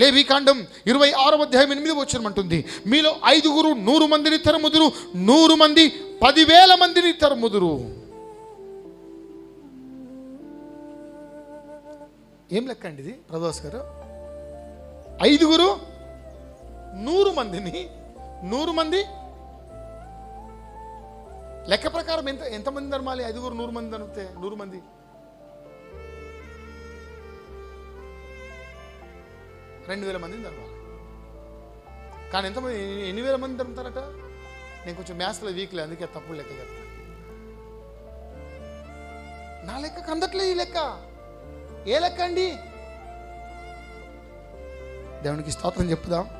లేవికాండం ఇరవై ఆరవ అధ్యాయం ఎనిమిది వచ్చినమంటుంది మీలో ఐదుగురు నూరు మందిని తరముదురు నూరు మంది పదివేల మందిని తరముదురు. ఏం లెక్క అండి ఇది ప్రదోస్ గారు? ఐదుగురు నూరు మందిని నూరు మంది లెక్క ప్రకారం ఎంత ఎంతమంది ధర్మాలి ఐదుగురు నూరు మంది అనితే నూరు మంది? రెండు వేల మందిని తరవాలి. కానీ ఎంతమంది ఎన్ని వేల మంది ధరుముతారట నేను కొంచెం మ్యాథ్స్లో వీక్లే అందుకే తప్పుడు లెక్క చెప్తాను నా లెక్క అందట్లే ఈ లెక్క. ఏ లెక్క అండి? దేవునికి స్తోత్రం చెప్పుదాం.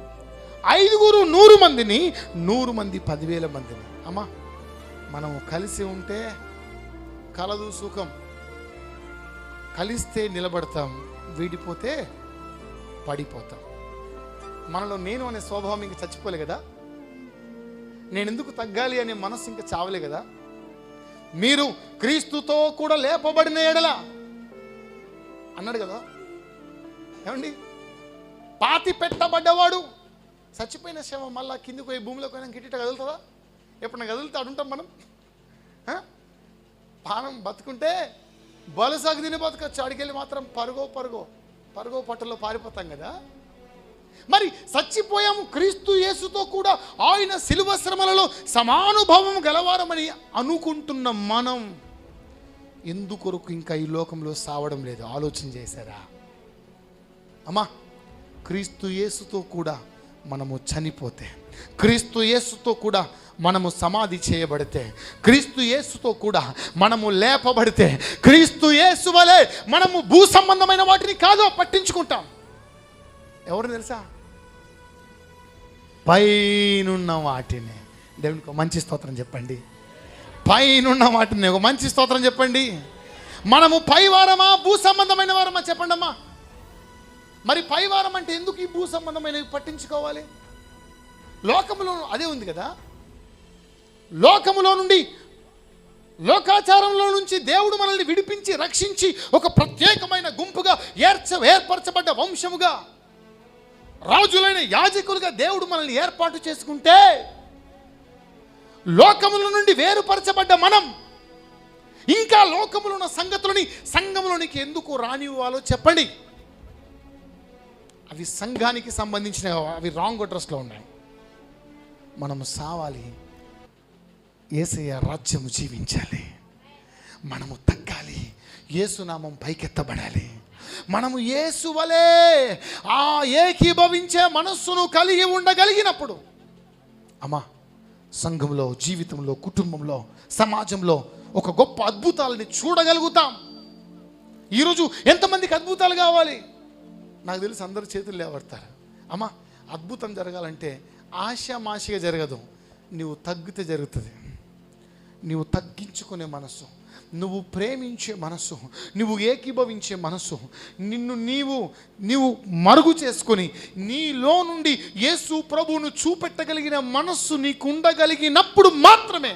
ఐదుగురు నూరు మందిని నూరు మంది పదివేల మందిని. అమ్మా మనం కలిసి ఉంటే కలదు సుఖం. కలిస్తే నిలబడతాం. వీడిపోతే పడిపోతాం. మనలో నేను అనే స్వభావం ఇంక చచ్చిపోలే కదా? నేను ఎందుకు తగ్గాలి అనే మనసు ఇంకా చావలే కదా? మీరు క్రీస్తుతో కూడా లేపబడిన ఎడల అన్నాడు కదా? ఏమండి? పాతి పెట్టబడ్డవాడు చచ్చిపోయిన శవం మళ్ళా కిందికి పోయి భూమిలోకి పోయినా గిట్టిట కదులుతుందా? ఎప్పుడైనా కదులుతా ఉంటాం మనం? పానం బతుకుంటే బలుసాగు తిని బతకచ్చు. అడికెళ్ళి మాత్రం పరుగో పరుగో. పరుగు పట్టులో పారిపోతాం కదా? మరి చచ్చిపోయాము క్రీస్తు యేసుతో కూడా ఆయన శిలువ శ్రమలలో సమానుభవం గలవారమని అనుకుంటున్న మనం ఎందుకొరకు ఇంకా ఈ లోకంలో సావడం లేదు? ఆలోచన చేశారా? అమ్మా క్రీస్తు యేసుతో కూడా మనము చనిపోతే క్రీస్తు యేసుతో కూడా మనము సమాధి చేయబడితే క్రీస్తు యేసుతో కూడా మనము లేపబడితే క్రీస్తు యేసు వలె మనము భూ సంబంధమైన వాటిని కాదో పట్టించుకుంటాం. ఎవరు తెలుసా? పైనున్న వాటిని. దేవునికి మంచి స్తోత్రం చెప్పండి. పైనున్న వాటిని ఒక మంచి స్తోత్రం చెప్పండి. మనము పైవారమా భూ సంబంధమైన వారమా చెప్పండి అమ్మా. మరి పైవారం అంటే ఎందుకు ఈ భూ సంబంధమైనవి పట్టించుకోవాలి? లోకములో అదే ఉంది కదా. లోకములో నుండి లోకాచారంలో నుంచి దేవుడు మనల్ని విడిపించి రక్షించి ఒక ప్రత్యేకమైన గుంపుగా ఏర్చ ఏర్పరచబడ్డ వంశముగా రాజులైన యాజకులుగా దేవుడు మనల్ని ఏర్పాటు చేసుకుంటే లోకముల నుండి వేరుపరచబడ్డ మనం ఇంకా లోకములో ఉన్న సంగతులని సంఘములోనికి ఎందుకు రానివ్వాలో చెప్పండి. అవి సంఘానికి సంబంధించిన అవి రాంగ్ అడ్రస్లో ఉన్నాయి. మనం సావాలి. ఏసయ్య రాజ్యము జీవించాలి. మనము తగ్గాలి. ఏసునామం పైకెత్తబడాలి. మనము ఏసు వలే ఆ ఏకీభవించే మనస్సును కలిగి ఉండగలిగినప్పుడు అమ్మా సంఘంలో జీవితంలో కుటుంబంలో సమాజంలో ఒక గొప్ప అద్భుతాలని చూడగలుగుతాం. ఈరోజు ఎంతమందికి అద్భుతాలు కావాలి? నాకు తెలిసి అందరు చేతులు లేవడతారు. అమ్మా అద్భుతం జరగాలంటే ఆశామాషిగా జరగదు. నువ్వు తగ్గితే జరుగుతుంది. నువ్వు తగ్గించుకునే మనసు నువ్వు ప్రేమించే మనసు నువ్వు ఏకీభవించే మనసు నిన్ను నీవు నీవు మరుగు చేసుకొని నీలో నుండి యేసు ప్రభువును చూపెట్టగలిగిన మనస్సు నీకు ఉండగలిగినప్పుడు మాత్రమే